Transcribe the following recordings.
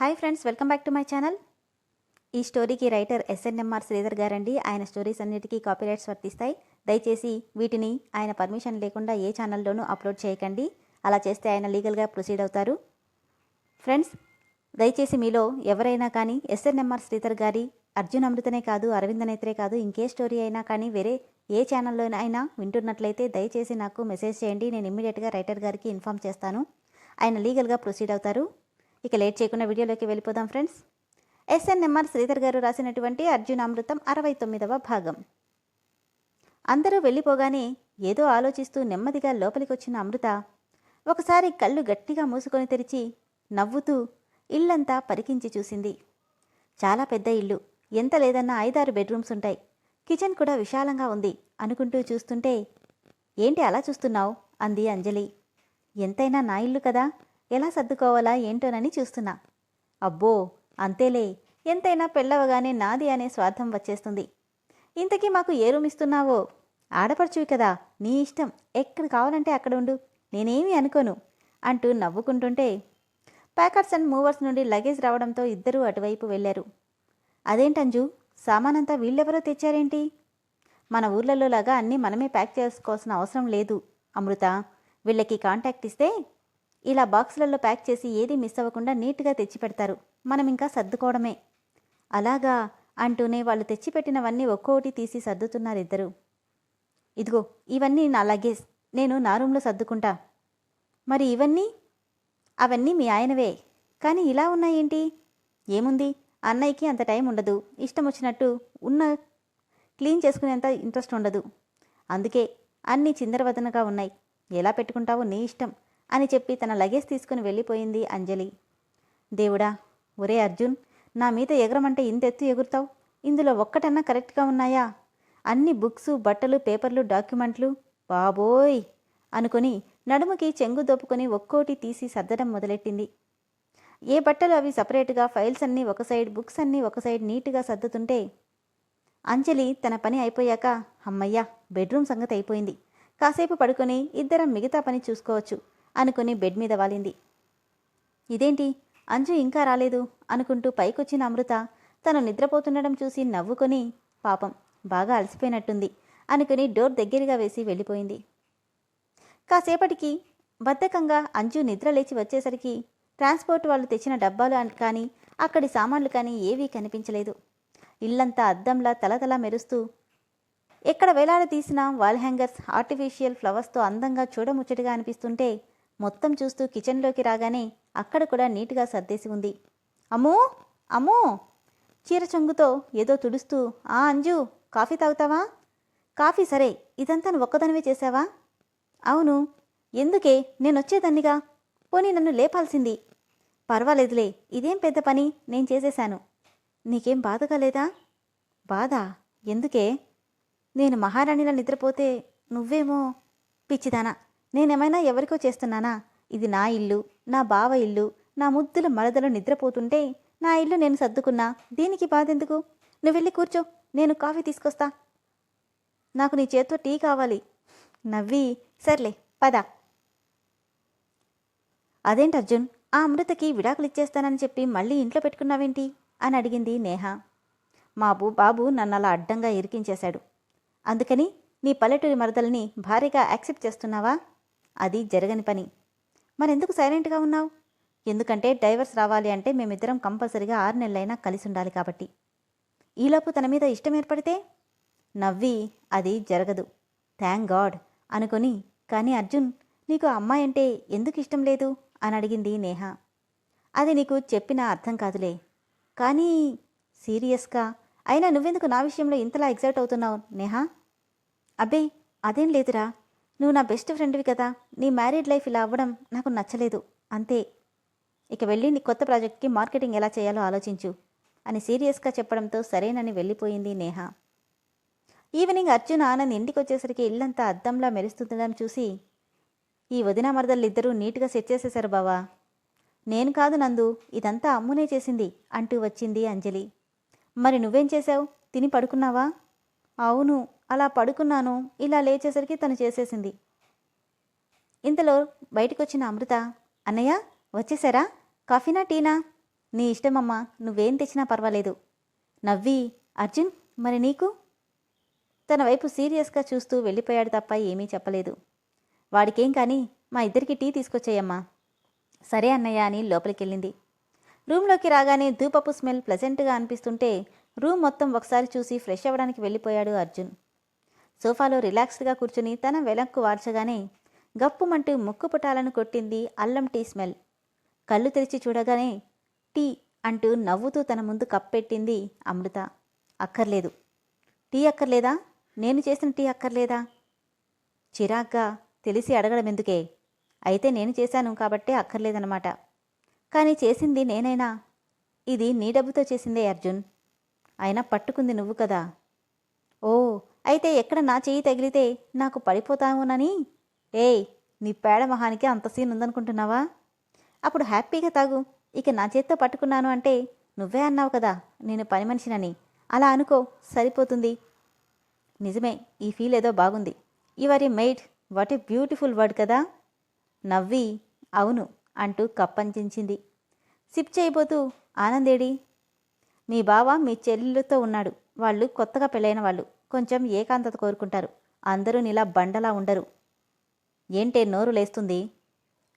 Hi friends welcome back to my channel. ఈ స్టోరీకి writer SNMR Sridhar గారండి. ఆయన స్టోరీస్ అన్నిటికీ కాపీరైట్స్ వర్తిస్తాయి. దయచేసి వీటిని ఆయన పర్మిషన్ లేకుండా ఏ ఛానల్లోనూ అప్లోడ్ చేయకండి. అలా చేస్తే ఆయన లీగల్గా ప్రొసీడ్ అవుతారు. ఫ్రెండ్స్ దయచేసి మీలో ఎవరైనా కానీ ఎస్ఎన్ఎంఆర్ శ్రీధర్ గారి అర్జున్ అమృతనే కాదు అరవింద నేత్రే కాదు ఇంకే స్టోరీ అయినా కానీ వేరే ఏ ఛానల్లోనైనా వింటున్నట్లయితే దయచేసి నాకు మెసేజ్ చేయండి. నేను ఇమ్మీడియట్గా రైటర్ గారికి ఇన్ఫామ్ చేస్తాను. ఆయన లీగల్గా ప్రొసీడ్ అవుతారు. ఇక లేట్ చేయకుండా వీడియోలోకి వెళ్ళిపోదాం ఫ్రెండ్స్. ఎస్ఎన్ఎంఆర్ శ్రీధర్ గారు రాసినటువంటి అర్జునామృతం అరవై తొమ్మిదవ భాగం. అందరూ వెళ్ళిపోగానే ఏదో ఆలోచిస్తూ నెమ్మదిగా లోపలికి వచ్చిన అమృత ఒకసారి కళ్ళు గట్టిగా మూసుకొని తెరిచి నవ్వుతూ ఇల్లంతా పరికించి చూసింది. చాలా పెద్ద ఇల్లు ఎంత లేదన్నా ఐదారు బెడ్రూమ్స్ ఉంటాయి. కిచెన్ కూడా విశాలంగా ఉంది అనుకుంటూ చూస్తుంటే ఏంటి అలా చూస్తున్నావు? అంది అంజలి. ఎంతైనా నా ఇల్లు కదా? ఎలా సర్దుకోవాలా ఏంటోనని చూస్తున్నా. అబ్బో అంతేలే. ఎంతైనా పెళ్ళవగానే నాది అనే స్వార్థం వచ్చేస్తుంది. ఇంతకీ మాకు ఏ రూమ్ ఇస్తున్నావో? ఆడపడుచువి కదా నీ ఇష్టం. ఎక్కడ కావాలంటే అక్కడ ఉండు. నేనేమీ అనుకోను అంటూ నవ్వుకుంటుంటే ప్యాకర్స్ అండ్ మూవర్స్ నుండి లగేజ్ రావడంతో ఇద్దరూ అటువైపు వెళ్ళారు. అదేంటంజు సామానంతా వీళ్ళెవరో తెచ్చారేంటి? మన ఊర్లలో లాగా అన్నీ మనమే ప్యాక్ చేసుకోవాల్సిన అవసరం లేదు అమృత. వీళ్ళకి కాంటాక్ట్ ఇస్తే ఇలా బాక్సులలో ప్యాక్ చేసి ఏది మిస్ అవ్వకుండా నీట్గా తెచ్చి పెడతారు మనం ఇంకా సర్దుకోవడమే. అలాగా అంటూనే వాళ్ళు తెచ్చిపెట్టినవన్నీ ఒక్కోటి తీసి సర్దుతున్నారు ఇద్దరు ఇదిగో ఇవన్నీ నా లగేజ్. నేను నా రూమ్లో సర్దుకుంటా. మరి ఇవన్నీ? అవన్నీ మీ ఆయనవే. కానీ ఇలా ఉన్నాయేంటి? ఏముంది? అన్నయ్యకి అంత టైం ఉండదు. ఇష్టం వచ్చినట్టు ఉన్న క్లీన్ చేసుకునేంత ఇంట్రెస్ట్ ఉండదు. అందుకే అన్నీ చిందరవదనగా ఉన్నాయి. ఎలా పెట్టుకుంటావో నీ ఇష్టం. అని చెప్పి తన లగేజ్ తీసుకుని వెళ్ళిపోయింది అంజలి. దేవుడా ఒరే అర్జున్ నా మీద ఎగరమంటే ఇంతెత్తు ఎగురుతావు? ఇందులో ఒక్కటన్నా కరెక్ట్గా ఉన్నాయా? అన్ని బుక్స్ బట్టలు పేపర్లు డాక్యుమెంట్లు? బాబోయ్! అనుకొని నడుముకి చెంగు దోపుకొని ఒక్కోటి తీసి సర్దడం మొదలెట్టింది. ఏ బట్టలు అవి సపరేట్గా ఫైల్స్ అన్నీ ఒక సైడ్ బుక్స్ అన్నీ ఒక సైడ్ నీట్గా సర్దుతుంటే అంజలి తన పని అయిపోయాక అమ్మయ్యా బెడ్రూమ్ సంగతి అయిపోయింది. కాసేపు పడుకొని ఇద్దరం మిగతా పని చూసుకోవచ్చు. అనుకుని బెడ్ మీద వాలింది. ఇదేంటి? అంజు ఇంకా రాలేదు అనుకుంటూ పైకొచ్చిన అమృత తను నిద్రపోతుండడం చూసి నవ్వుకొని పాపం బాగా అలసిపోయినట్టుంది అనుకుని డోర్ దగ్గరగా వేసి వెళ్ళిపోయింది. కాసేపటికి బద్ధకంగా అంజు నిద్ర లేచి వచ్చేసరికి ట్రాన్స్పోర్ట్ వాళ్ళు తెచ్చిన డబ్బాలు కానీ అక్కడి సామాన్లు కానీ ఏవీ కనిపించలేదు. ఇల్లంతా అద్దంలా తలతలా మెరుస్తూ ఎక్కడ వేలాడదీసిన వాల్ హ్యాంగర్స్ ఆర్టిఫిషియల్ ఫ్లవర్స్తో అందంగా చూడముచ్చటగా అనిపిస్తుంటే మొత్తం చూస్తూ కిచెన్లోకి రాగానే అక్కడ కూడా నీట్గా సర్దేసి ఉంది. అమ్మో! అమ్మో! చీరచంగుతో ఏదో తుడుస్తూ ఆ అంజు కాఫీ తాగుతావా? కాఫీ సరే ఇదంతా నువ్వు ఒక్కదానివే చేసావా అవును. ఎందుకే? నేను వచ్చేదాన్నిగా? పోనీ నన్ను లేపాల్సింది. పర్వాలేదులే ఇదేం పెద్ద పని? నేను చేసేశాను. నీకేం బాధగా లేదా? బాధ? ఎందుకే? నేను మహారాణిలా నిద్రపోతే నువ్వేమో పిచ్చిదానా. నేనేమైనా ఎవరికో చేస్తున్నానా? ఇది నా ఇల్లు నా బావ ఇల్లు నా ముద్దుల మరదలు నిద్రపోతుంటే నా ఇల్లు నేను సర్దుకున్నా. దీనికి బాధెందుకు? నువ్వు వెళ్ళి కూర్చో నేను కాఫీ తీసుకొస్తా. నాకు నీ చేత్తో టీ కావాలి. నవ్వి సర్లే పద. అదేంటి అర్జున్? ఆ అమృతకి విడాకులు ఇచ్చేస్తానని చెప్పి మళ్ళీ ఇంట్లో పెట్టుకున్నావేంటి? అని అడిగింది నేహ. మా బూ బాబు నన్ను అలా అడ్డంగా ఇరికించేశాడు. అందుకని నీ పల్లెటూరి మరదల్ని భారీగా యాక్సెప్ట్ చేస్తున్నావా? అది జరగని పని. మరెందుకు సైలెంట్గా ఉన్నావు? ఎందుకంటే డైవర్స్ రావాలి అంటే మేమిద్దరం కంపల్సరిగా ఆరు నెలలైనా కలిసి ఉండాలి కాబట్టి. ఈలోపు తన మీద ఇష్టం ఏర్పడితే? నవ్వి అది జరగదు. థ్యాంక్ గాడ్ అనుకొని కానీ అర్జున్ నీకు అమ్మాయి అంటే ఎందుకు ఇష్టం లేదు? అని అడిగింది నేహ. అది నీకు చెప్పినా అర్థం కాదులే. కానీ సీరియస్గా అయినా నువ్వెందుకు నా విషయంలో ఇంతలా ఎగ్జైట్ అవుతున్నావు నేహా? అబ్బే అదేం లేదురా. నువ్వు నా బెస్ట్ ఫ్రెండ్వి కదా. నీ మ్యారీడ్ లైఫ్ ఇలా అవ్వడం నాకు నచ్చలేదు. అంతే. ఇక వెళ్ళి నీ కొత్త ప్రాజెక్ట్కి మార్కెటింగ్ ఎలా చేయాలో ఆలోచించు అని సీరియస్గా చెప్పడంతో సరేనని వెళ్ళిపోయింది నేహ. ఈవినింగ్ అర్జున్ ఆనంద్ ఇంటికి వచ్చేసరికి ఇల్లంతా అద్దంలా మెరుస్తుండడం చూసి ఈ వదిన మరదలిద్దరూ నీట్గా సెట్ చేసేశారు బావా. నేను కాదు నందు ఇదంతా అమ్మునే చేసింది అంటూ వచ్చింది అంజలి. మరి నువ్వేం చేశావు? తిని పడుకున్నావా? అవును అలా పడుకున్నాను. ఇలా లేచేసరికి తను చేసేసింది. ఇంతలో బయటకొచ్చిన అమృత అన్నయ్య వచ్చేసారా? కాఫీనా టీనా? నీ ఇష్టమమ్మా నువ్వేం తెచ్చినా పర్వాలేదు. నవ్వి అర్జున్ మరి నీకు? తన వైపు సీరియస్గా చూస్తూ వెళ్ళిపోయాడు తప్ప ఏమీ చెప్పలేదు. వాడికేం కానీ మా ఇద్దరికి టీ తీసుకొచ్చేయమ్మా. సరే అన్నయ్య అని లోపలికెళ్ళింది. రూమ్లోకి రాగానే ధూపపు స్మెల్ ప్లెజెంట్గా అనిపిస్తుంటే రూమ్ మొత్తం ఒకసారి చూసి ఫ్రెష్ అవ్వడానికి వెళ్ళిపోయాడు అర్జున్. సోఫాలో రిలాక్స్డ్గా కూర్చుని తన వెనక్కు వార్చగానే గప్పుమంటూ ముక్కు పుటాలను కొట్టింది అల్లం టీ స్మెల్. కళ్ళు తెరిచి చూడగానే టీ అంటూ నవ్వుతూ తన ముందు కప్పెట్టింది అమృత. అక్కర్లేదు. టీ అక్కర్లేదా? నేను చేసిన టీ అక్కర్లేదా? చిరాగ్గా తెలిసి అడగడం ఎందుకే? అయితే నేను చేశాను కాబట్టే అక్కర్లేదన్నమాట. కానీ చేసింది నేనైనా. ఇది నీ డబ్బుతో చేసిందే అర్జున్. అయినా పట్టుకుంది నువ్వు కదా. ఓ అయితే ఎక్కడ నా చెయ్యి తగిలితే నాకు పడిపోతావునని ఏయ్ నీ పేడ మహానికి అంత సీన్ ఉందనుకుంటున్నావా? అప్పుడు హ్యాపీగా తాగు. ఇక నా చేత్తో పట్టుకున్నాను అంటే నువ్వే అన్నావు కదా నేను పని మనిషినని. అలా అనుకో సరిపోతుంది. నిజమే ఈ ఫీల్ ఏదో బాగుంది. Your a maid what a beautiful word కదా. నవ్వి అవును అంటూ కప్పంచించింది సిప్ చేయబోతూ ఆనందేడి మీ బావ మీ చెల్లెలతో ఉన్నాడు. వాళ్ళు కొత్తగా పెళ్ళైన వాళ్ళు. కొంచెం ఏకాంతత కోరుకుంటారు. అందరూ నీలా బండలా ఉండరు. ఏంటే నోరు లేస్తుంది?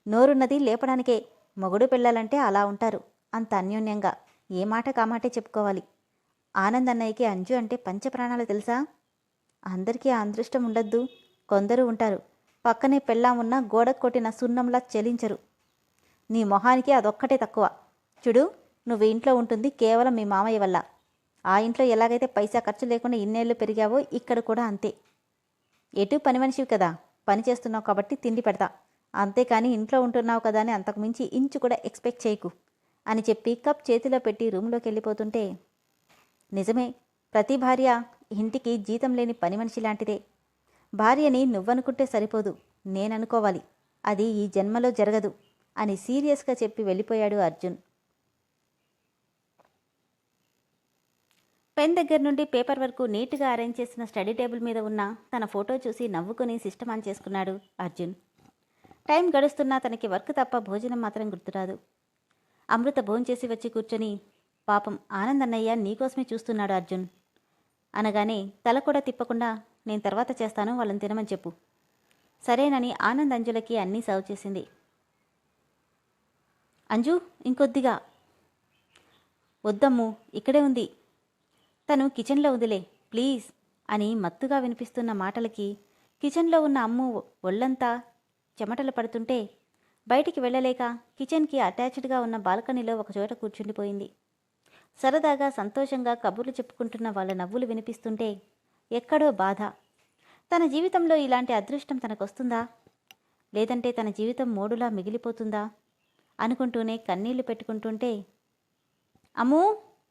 నోరున్నది లేపడానికే. మొగుడు పెళ్ళాలంటే అలా ఉంటారు. అంత అన్యోన్యంగా. ఏ మాట కామాటే చెప్పుకోవాలి. ఆనంద్ అన్నయ్యకి అంజు అంటే పంచప్రాణాలు తెలుసా? అందరికీ ఆ అదృష్టం ఉండద్దు. కొందరు ఉంటారు. పక్కనే పెళ్ళాం ఉన్న కొట్టిన సున్నంలా చెలించరు. నీ మొహానికి అదొక్కటే తక్కువ. చూడు. నువ్వు ఇంట్లో ఉంటుంది కేవలం మీ మామయ్య వల్ల. ఆ ఇంట్లో ఎలాగైతే పైసా ఖర్చు లేకుండా ఇన్నేళ్ళు పెరిగావో ఇక్కడ కూడా అంతే. ఎటు పని మనిషివి కదా. పని చేస్తున్నావు కాబట్టి తిండి పెడతా. అంతేకాని ఇంట్లో ఉంటున్నావు కదా అని అంతకుమించి ఇంచు కూడా ఎక్స్పెక్ట్ చేయకు అని చెప్పి కప్ చేతిలో పెట్టి రూమ్లోకి వెళ్ళిపోతుంటే నిజమే ప్రతి భార్య ఇంటికి జీతం లేని పని మనిషి లాంటిదే. భార్యని నువ్వనుకుంటే సరిపోదు నేననుకోవాలి. అది ఈ జన్మలో జరగదు అని సీరియస్గా చెప్పి వెళ్ళిపోయాడు అర్జున్. పెన్ దగ్గర నుండి పేపర్ వరకు నీట్గా అరేంజ్ చేసిన స్టడీ టేబుల్ మీద ఉన్న తన ఫోటో చూసి నవ్వుకుని సిస్టమ్ ఆన్ చేసుకున్నాడు అర్జున్. టైం గడుస్తున్నా తనకి వర్క్ తప్ప భోజనం మాత్రం గుర్తురాదు. అమృత భోంచేసి వచ్చి కూర్చొని పాపం ఆనందన్నయ్య నీకోసమే చూస్తున్నాడు అర్జున్. అనగానే తల కూడా తిప్పకుండా నేను తర్వాత చేస్తాను వాళ్ళని తినమని చెప్పు. సరేనని ఆనంద్ అంజులకి అన్నీ సర్వ్ చేసింది. అంజు ఇంకొద్దిగా. వద్దమ్ము ఇక్కడే ఉంది. తను కిచెన్లో ఉందిలే ప్లీజ్ అని మత్తుగా వినిపిస్తున్న మాటలకి కిచెన్లో ఉన్న అమ్ము ఒళ్ళంతా చెమటలు పడుతుంటే బయటికి వెళ్ళలేక కిచెన్కి అటాచ్డ్గా ఉన్న బాల్కనీలో ఒకచోట కూర్చుండిపోయింది. సరదాగా సంతోషంగా కబుర్లు చెప్పుకుంటున్న వాళ్ళ నవ్వులు వినిపిస్తుంటే ఎక్కడో బాధ. తన జీవితంలో ఇలాంటి అదృష్టం తనకొస్తుందా? లేదంటే తన జీవితం మూడులా మిగిలిపోతుందా? అనుకుంటూనే కన్నీళ్ళు పెట్టుకుంటుంటే అమ్మూ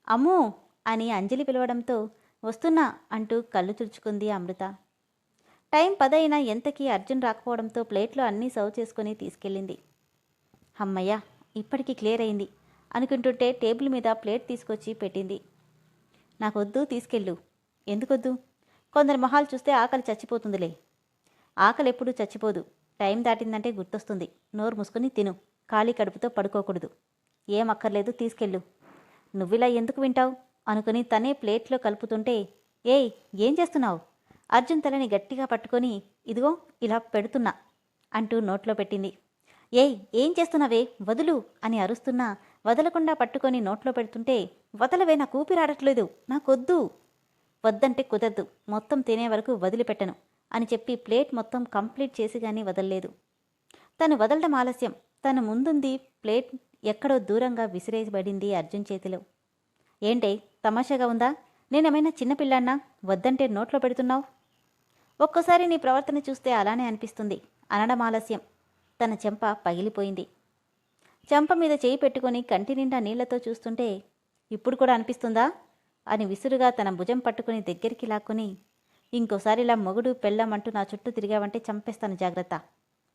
అమ్మూ అని అంజలి పిలవడంతో వస్తున్నా అంటూ కళ్ళు తుడుచుకుంది అమృత. టైం పదైనా ఎంతకీ అర్జున్ రాకపోవడంతో ప్లేట్లో అన్నీ సర్వ్ చేసుకుని తీసుకెళ్ళింది. అమ్మయ్య ఇప్పటికీ క్లియర్ అయింది అనుకుంటుంటే టేబుల్ మీద ప్లేట్ తీసుకొచ్చి పెట్టింది. నాకొద్దు తీసుకెళ్ళు. ఎందుకొద్దు? కొందరు మొహాలు చూస్తే ఆకలి చచ్చిపోతుందిలే. ఆకలి ఎప్పుడూ చచ్చిపోదు. టైం దాటిందంటే గుర్తొస్తుంది. నోరు మూసుకుని తిను. ఖాళీ కడుపుతో పడుకోకూడదు. ఏం అక్కర్లేదు తీసుకెళ్ళు. నువ్విలా ఎందుకు వింటావు? అనుకుని తనే ప్లేట్లో కలుపుతుంటే ఏయ్ ఏం చేస్తున్నావు? అర్జున్ తలని గట్టిగా పట్టుకొని ఇదిగో ఇలా పెడుతున్నా అంటూ నోట్లో పెట్టింది. ఏయ్ ఏం చేస్తున్నావే? వదులు అని అరుస్తున్నా వదలకుండా పట్టుకొని నోట్లో పెడుతుంటే వదలవే నాకు ఊపిరాడట్లేదు నాకొద్దు వద్దంటే కుదరదు మొత్తం తినే వరకు వదిలిపెట్టను అని చెప్పి ప్లేట్ మొత్తం కంప్లీట్ చేసి కానీ వదలలేదు. తను వదలడం ఆలస్యం. తన ముందుంది ప్లేట్ ఎక్కడో దూరంగా విసిరేయబడింది అర్జున్ చేతిలో. ఏంటే తమాషాగా ఉందా? నేనేమైనా చిన్నపిల్లాన్నా వద్దంటే నోట్లో పెడుతున్నావు? ఒక్కోసారి నీ ప్రవర్తన చూస్తే అలానే అనిపిస్తుంది. అనడం ఆలస్యం. తన చెంప పగిలిపోయింది. చెంప మీద చేయి పెట్టుకొని కంటి నిండా నీళ్ళతో చూస్తుంటే ఇప్పుడు కూడా అనిపిస్తుందా? అని విసురుగా తన భుజం పట్టుకుని దగ్గరికి లాక్కుని ఇంకోసారి ఇలా మొగుడు పెళ్ళమంటూ నా చుట్టూ తిరిగావంటే చంపేస్తాను జాగ్రత్త.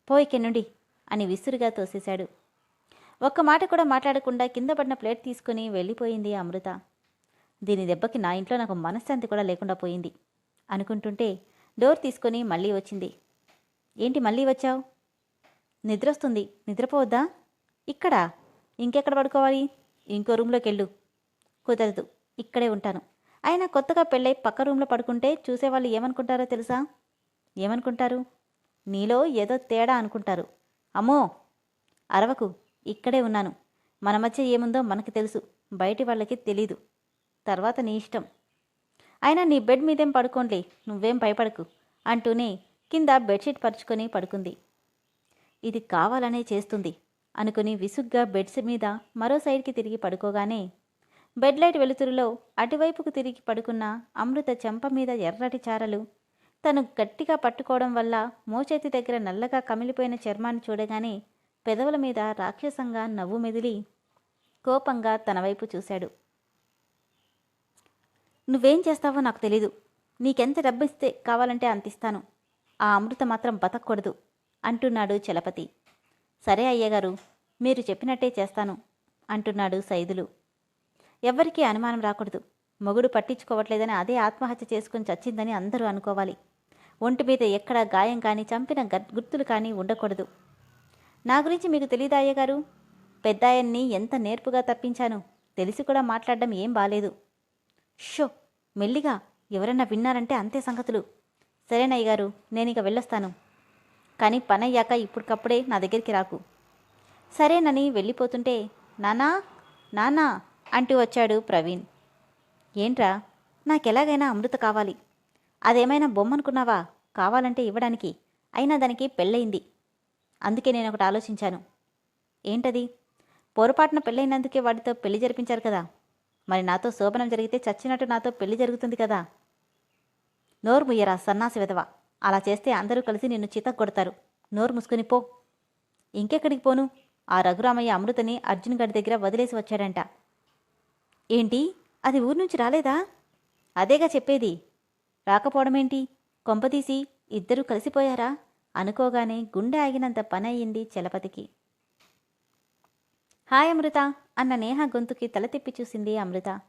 పోయికెన్నుండి అని విసురుగా తోసేశాడు. ఒక్క మాట కూడా మాట్లాడకుండా కింద పడిన ప్లేట్ తీసుకుని వెళ్ళిపోయింది అమృత. దీని దెబ్బకి నా ఇంట్లో నాకు మనశ్శాంతి కూడా లేకుండా పోయింది అనుకుంటుంటే డోర్ తీసుకొని మళ్ళీ వచ్చింది. ఏంటి మళ్ళీ వచ్చావు? నిద్రొస్తుంది. నిద్రపోవద్దా? ఇక్కడ? ఇంకెక్కడ పడుకోవాలి? ఇంకో రూమ్లోకి వెళ్ళు కుదరదు. ఇక్కడే ఉంటాను. అయినా కొత్తగా పెళ్ళై పక్క రూమ్లో పడుకుంటే చూసేవాళ్ళు ఏమనుకుంటారో తెలుసా? ఏమనుకుంటారు? నీలో ఏదో తేడా అనుకుంటారు. అమ్మో! అరవకు. ఇక్కడే ఉన్నాను. మన మధ్య ఏముందో మనకు తెలుసు. బయటి వాళ్ళకి తెలీదు. తర్వాత నీ ఇష్టం. అయినా నీ బెడ్ మీదేం పడుకోండి నువ్వేం భయపడకు అంటూనే కింద బెడ్షీట్ పరుచుకొని పడుకుంది. ఇది కావాలనే చేస్తుంది అనుకుని విసుగ్గా బెడ్స్ మీద మరో సైడ్కి తిరిగి పడుకోగానే బెడ్ లైట్ వెలుతురులో అటువైపుకు తిరిగి పడుకున్న అమృత చెంప మీద ఎర్రటి చారలు తను గట్టిగా పట్టుకోవడం వల్ల మోచేతి దగ్గర నల్లగా కమిలిపోయిన చర్మాన్ని చూడగానే పెదవుల మీద రాక్షసంగా నవ్వు మెదిలి కోపంగా తన వైపు చూశాడు. నువ్వేం చేస్తావో నాకు తెలీదు. నీకెంత డబ్బు ఇస్తే కావాలంటే అంత ఇస్తాను ఆ అమృత మాత్రం బతకూడదు అంటున్నాడు చలపతి. సరే అయ్యగారు మీరు చెప్పినట్టే చేస్తాను అంటున్నాడు సైదులు. ఎవ్వరికీ అనుమానం రాకూడదు. మొగుడు పట్టించుకోవట్లేదని అదే ఆత్మహత్య చేసుకుని చచ్చిందని అందరూ అనుకోవాలి. ఒంటి మీద ఎక్కడా గాయం కానీ చంపిన గుర్తులు కానీ ఉండకూడదు. నా గురించి మీకు తెలీదా అయ్యగారు? పెద్దాయన్ని ఎంత నేర్పుగా తప్పించాను. తెలిసి కూడా మాట్లాడడం ఏం బాలేదు. షో మెల్లిగా ఎవరన్నా విన్నారంటే అంతే సంగతులు. సరేనయ్య గారు నేను ఇక వెళ్ళొస్తాను. కానీ పని అయ్యాక ఇప్పటికప్పుడే నా దగ్గరికి రాకు. సరేనని వెళ్ళిపోతుంటే నానా నానా అంటూ వచ్చాడు ప్రవీణ్. ఏంట్రా నాకెలాగైనా అమృత కావాలి. అదేమైనా బొమ్మనుకున్నావా? కావాలంటే ఇవ్వడానికి. అయినా దానికి పెళ్ళయింది. అందుకే నేను ఒకటి ఆలోచించాను. ఏంటది? పొరపాటున పెళ్ళైనందుకే వాడితో పెళ్ళి జరిపించారు కదా. మరి నాతో శోభనం జరిగితే చచ్చినట్టు నాతో పెళ్ళి జరుగుతుంది కదా. నోరు ముయ్యరా సన్నాసి విధవ. అలా చేస్తే అందరూ కలిసి నిన్ను చితక్కొడతారు నోరు మూసుకుని పో. ఇంకెక్కడికి పోను? ఆ రఘురామయ్య అమృతని అర్జున్ గడి దగ్గర వదిలేసి వచ్చాడంట. ఏంటి? అది ఊరు నుంచి రాలేదా? అదేగా చెప్పేది. రాకపోవడమేంటి? కొంపతీసి ఇద్దరూ కలిసిపోయారా? అనుకోగానే గుండె ఆగినంత పని చలపతికి. హాయ్ అమృత అన్న నేహ గొంతుకి తల తిప్పి చూసింది అమృత.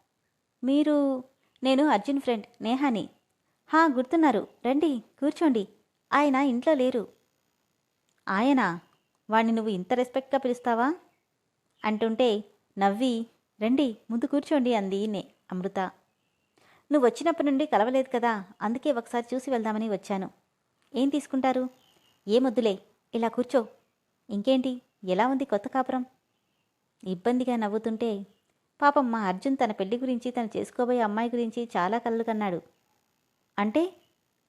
మీరు నేను అర్జున్ ఫ్రెండ్ నేహాని. హా గుర్తున్నారు. రండి కూర్చోండి. ఆయన ఇంట్లో లేరు. ఆయన? వాణ్ణి నువ్వు ఇంత రెస్పెక్ట్గా పిలుస్తావా? అంటుంటే నవ్వి రండి ముందు కూర్చోండి అంది నే అమృత. నువ్వు వచ్చినప్పటి నుండి కలవలేదు కదా అందుకే ఒకసారి చూసి వెళ్దామని వచ్చాను. ఏం తీసుకుంటారు? ఏమొద్దులే ఇలా కూర్చో. ఇంకేంటి ఎలా ఉంది కొత్త కాపురం? ఇబ్బందిగా నవ్వుతుంటే పాపం మా అర్జున్ తన పెళ్ళి గురించి తను చేసుకోబోయే అమ్మాయి గురించి చాలా కళ్ళు కన్నాడు. అంటే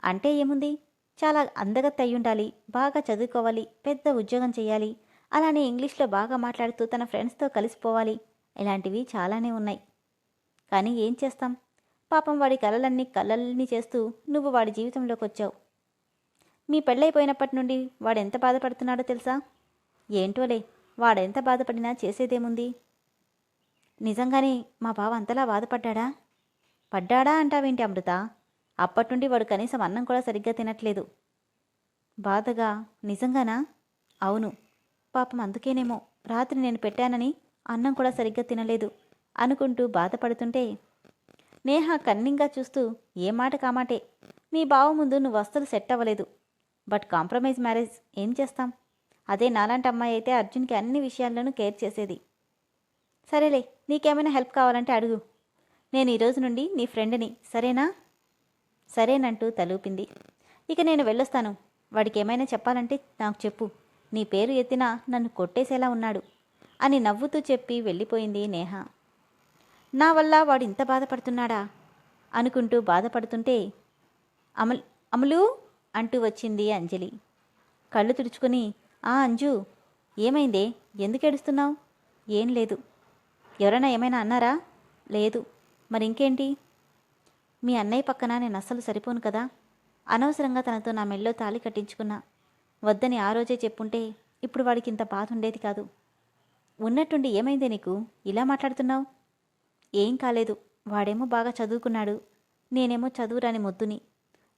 అంటే ఏముంది? చాలా అందగత్త అయ్యుండాలి ఉండాలి బాగా చదువుకోవాలి పెద్ద ఉద్యోగం చేయాలి. అలానే ఇంగ్లీష్లో బాగా మాట్లాడుతూ తన ఫ్రెండ్స్తో కలిసిపోవాలి. ఇలాంటివి చాలానే ఉన్నాయి. కానీ ఏం చేస్తాం? పాపం వాడి కలలన్నీ కలల్ని చేస్తూ నువ్వు వాడి జీవితంలోకి వచ్చావు మీ పెళ్ళైపోయినప్పటి నుండి వాడు ఎంత బాధపడుతున్నాడో తెలుసా? ఏంటోలే వాడెంత బాధపడినా చేసేదేముంది? నిజంగానే మా బావ అంతలా బాధపడ్డాడా? పడ్డాడా అంటావేంటి అమృత? అప్పటి నుండి వాడు కనీసం అన్నం కూడా సరిగ్గా తినట్లేదు. బాధగా నిజంగానా? అవును. పాపం అందుకేనేమో రాత్రి నేను పెట్టానని అన్నం కూడా సరిగ్గా తినలేదు అనుకుంటూ బాధపడుతుంటే నేహ కన్నింగా చూస్తూ ఏ మాట కామాటే నీ బావ ముందు నువ్వు అస్సలు సెట్ అవ్వలేదు. బట్ కాంప్రమైజ్ మ్యారేజ్ ఏం చేస్తాం? అదే నాలాంటి అమ్మాయి అయితే అర్జున్కి అన్ని విషయాల్లోనూ కేర్ చేసేది. సరేలే నీకేమైనా హెల్ప్ కావాలంటే అడుగు. నేను ఈరోజు నుండి నీ ఫ్రెండ్ని సరేనా? సరేనంటూ తలూపింది. ఇక నేను వెళ్ళొస్తాను. వాడికి ఏమైనా చెప్పాలంటే నాకు చెప్పు. నీ పేరు ఎత్తినా నన్ను కొట్టేసేలా ఉన్నాడు అని నవ్వుతూ చెప్పి వెళ్ళిపోయింది నేహ. నా వల్ల వాడు ఇంత బాధపడుతున్నాడా? అనుకుంటూ బాధపడుతుంటే అమల్ అమలు? అంటూ వచ్చింది అంజలి. కళ్ళు తుడుచుకుని ఆ అంజు ఏమైందే? ఎందుకు ఏడుస్తున్నావు? ఏం లేదు. ఎవరైనా ఏమైనా అన్నారా? లేదు. మరి ఇంకేంటి మీ అన్నయ్య పక్కన నేను అస్సలు సరిపోను కదా. అనవసరంగా తనతో నా మెల్లో తాళి కట్టించుకున్నా. వద్దని ఆ రోజే చెప్పుంటే ఇప్పుడు వాడికి ఇంత బాధ ఉండేది కాదు. ఉన్నట్టుండి ఏమైందే నీకు? ఇలా మాట్లాడుతున్నావు? ఏం కాలేదు. వాడేమో బాగా చదువుకున్నాడు. నేనేమో చదువురాని మొద్దుని.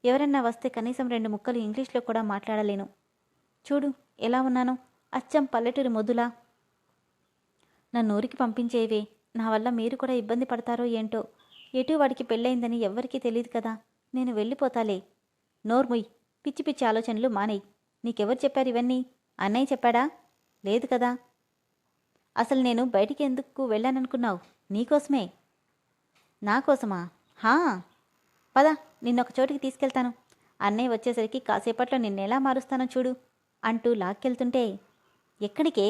ఎవరన్నా వస్తే కనీసం రెండు ముక్కలు ఇంగ్లీష్లో కూడా మాట్లాడలేను. చూడు ఎలా ఉన్నానో. అచ్చం పల్లెటూరి మొద్దులా. నన్ను ఊరికి పంపించేవే. నా వల్ల మీరు కూడా ఇబ్బంది పడతారో ఏంటో. ఎటు వాడికి పెళ్ళయిందని ఎవ్వరికీ తెలియదు కదా. నేను వెళ్ళిపోతాలే. నోర్ముయ్ పిచ్చి పిచ్చి ఆలోచనలు మానేయ్. నీకెవరు చెప్పారు ఇవన్నీ? అన్నయ్య చెప్పాడా? లేదు కదా. అసలు నేను బయటికి ఎందుకు వెళ్ళాననుకున్నావు? నీకోసమే. నా కోసమా హా. పద. నిన్నొక చోటికి తీసుకెళ్తాను. అన్నయ్య వచ్చేసరికి కాసేపట్లో నిన్నెలా మారుస్తానో చూడు అంటూ లాక్కెళ్తుంటే ఎక్కడికే?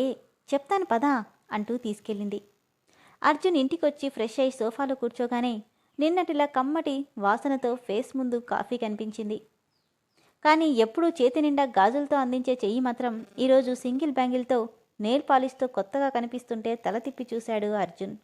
చెప్తాను పదా అంటూ తీసుకెళ్ళింది. అర్జున్ ఇంటికొచ్చి ఫ్రెష్ అయి సోఫాలో కూర్చోగానే నిన్నటిలా కమ్మటి వాసనతో ఫేస్ ముందు కాఫీ కనిపించింది. కానీ ఎప్పుడూ చేతి నిండా గాజులతో అందించే చెయ్యి మాత్రం ఈరోజు సింగిల్ బ్యాంగిల్తో నేల్ పాలిష్తో కొత్తగా కనిపిస్తుంటే తల తిప్పి చూశాడు అర్జున్.